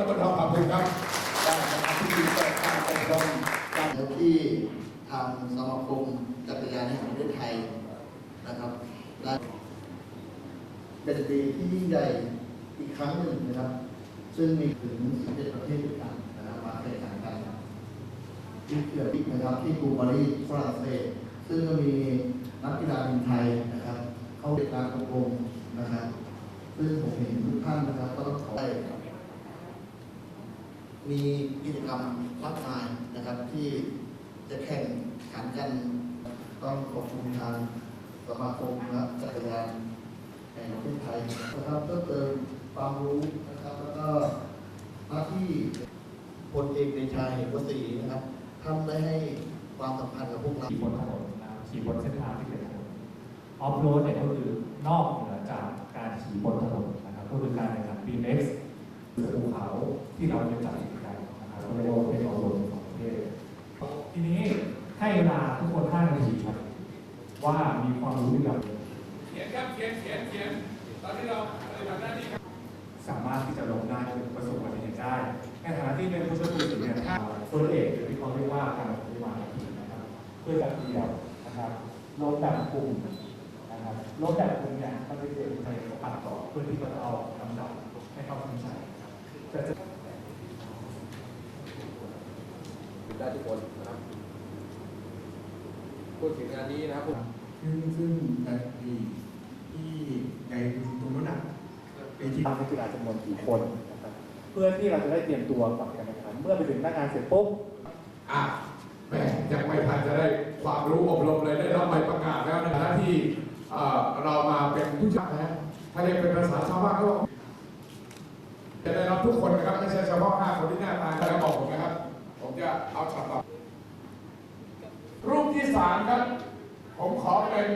ตำบลทองขอบคุณครับได้นะครับที่ดีเปิดการอบรมการที่ทางสมาคมจักรยานแห่งประเทศไทยนะครับได้เป็นปีที่ยิ่งใหญ่อีกครั้งหนึ่งนะครับ ซึ่งมีถึง11ประเทศด้วยกันนะครับมาแข่งขันกันที่เกิดที่นะครับที่กรุงปารีสฝรั่งเศสซึ่งก็มีนักกีฬาทีมไทยนะครับ เข้าในการอบรมนะครับซึ่งผมเห็นทุกท่านนะครับก็ต้อง มีกิจกรรมมากมายนะครับ ที่จะแข่งขันกันต้องขอบคุณทางสมาคมนะจักรยานแห่งประเทศไทยนะครับเพิ่มเติมความรู้นะครับ แล้วก็หน้าที่พลเอกเดชาเหมวศรีนะครับท่านได้ให้ความสำคัญกับพวกเราขี่บนถนนนะขี่บนเส้นทางที่เป็นถนนออฟโรดเนี่ยก็คือนอกเหนือจากการขี่บนถนนนะครับก็คือการแข่งขัน BMX หรือ ภูเขาที่เราจะจัดกิจกรรมนะครับก็เรียกว่าเป็นออฟโรดของประเทศทีนี้ให้เวลาทุกคน5นาทีครับว่ามีความรู้เกี่ยวกับเขียนครับเขียนเขียนเขียนตอนที่เราปฏิบัติหน้าที่ครับสามารถที่จะลงได้ประสบอุบัติเหตุได้ในฐานะที่เป็นผู้ช่วยผู้สื่อเนี่ยถ้าตัวเอกหรือที่เขาเรียกว่าการปฏิบัติหน้าที่นะครับเพื่อจัดเดียวนะครับลดแบบกลุ่มนะครับลดแบบกลุ่มเนี่ยมันจะเป็นใครปัดต่อเพื่อที่จะเอา ได้ทุกคนนะครับพูดถึงงานนี้นะครับซึ่งซึ่งแต่ปีที่ในตรงนู้นอะปีที่ทำให้กีฬาจำนวนกี่คนนะครับเพื่อที่เราจะได้เตรียมตัวก่อนการแข่งขันเมื่อไปถึงหน้างานเสร็จปุ๊บอะแม่ยังไม่ทันจะได้ความรู้อบรมเลยได้รับใบประกาศแล้วในฐานะที่เอ่อเรามาเป็นผู้ชักนะถ้าเรียกเป็นภาษาชาวบ้านก็บอก จะได้รับทุกคนนะครับไม่ใช่เฉพาะห้าคนที่หน้าตาแล้วบอกผมนะครับ ผมจะเอาช็อตต่อรูปที่สามครับ ผมขอเป็น